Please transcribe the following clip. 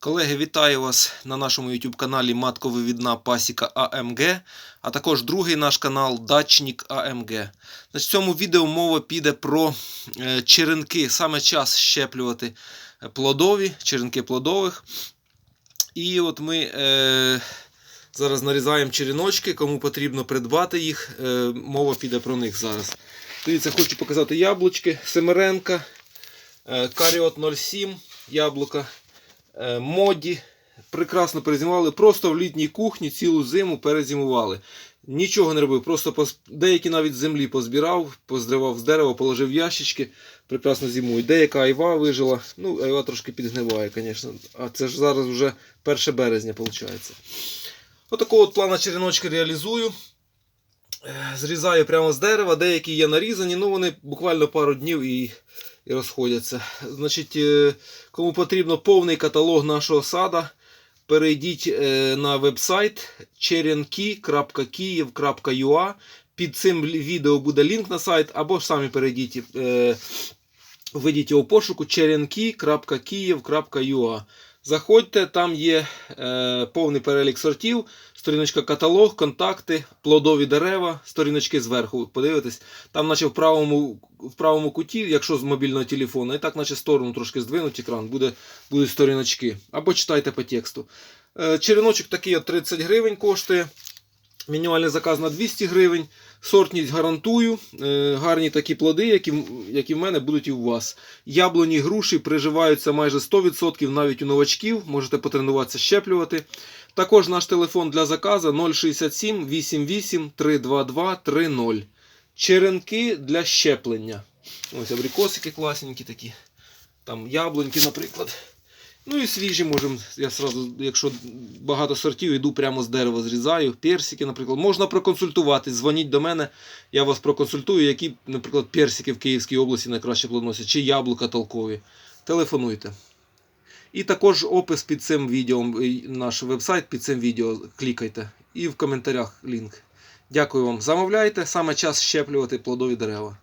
Колеги, вітаю вас на нашому YouTube каналі Матковивідна Пасіка АМГ, а також другий наш канал Дачник АМГ. В цьому відео мова піде про е, черенки. Саме час щеплювати плодові, черенки плодових. І от ми е, зараз нарізаємо череночки, кому потрібно придбати їх. Е, мова піде про них зараз. Дивіться, хочу показати яблучки, Семеренка, е, Каріот 07, яблука. Е, моді. Прекрасно перезимували. Просто в літній кухні цілу зиму перезимували. Нічого не робив, просто пос... деякі навіть землі позбирав, поздривав з дерева, положив ящички, прекрасно зимують. Деяка айва вижила. Ну, айва трошки підгниває, звісно. А це ж зараз вже 1 березня, виходить. Отакого от плана череночки реалізую. Е, Зрізаю прямо з дерева, деякі є нарізані, ну вони буквально пару днів і і розходяться. Значить, е, кому потрібно повний каталог нашого сада, перейдіть е, на веб-сайт черенки.київ.ua. Під цим відео буде лінк на сайт, або ж самі перейдіть, е, введіть його в пошуку cherenki.kiev.ua. Заходьте, там є е, повний перелік сортів, сторіночка каталог, контакти, плодові дерева, сторіночки зверху. Подивитесь, там, наче в правому в правому куті, якщо з мобільного телефону, і так, наче сторону трошки здвинуть екран, буде, будуть сторіночки. Або читайте по тексту. Е, череночок такий от 30 гривень коштує. Мінімальний заказ на 200 гривень. Сортність гарантую. Е, гарні такі плоди, які, які в мене будуть і у вас. Яблуні груші приживаються майже 100%, навіть у новачків. Можете потренуватися щеплювати. Також наш телефон для заказу 067 88 322 30. Черенки для щеплення. Ось абрикосики класненькі такі. Там яблуньки, наприклад. Ну і свіжі можемо. Я сразу, якщо багато сортів, йду прямо з дерева зрізаю. Персики, наприклад. Можна проконсультуватись, дзвоніть до мене, я вас проконсультую, які, наприклад, персики в Київській області найкраще плодоносять, чи яблука толкові. Телефонуйте. І також опис під цим відео, наш вебсайт під цим відео клікайте. І в коментарях лінк. Дякую вам. Замовляйте, саме час щеплювати плодові дерева.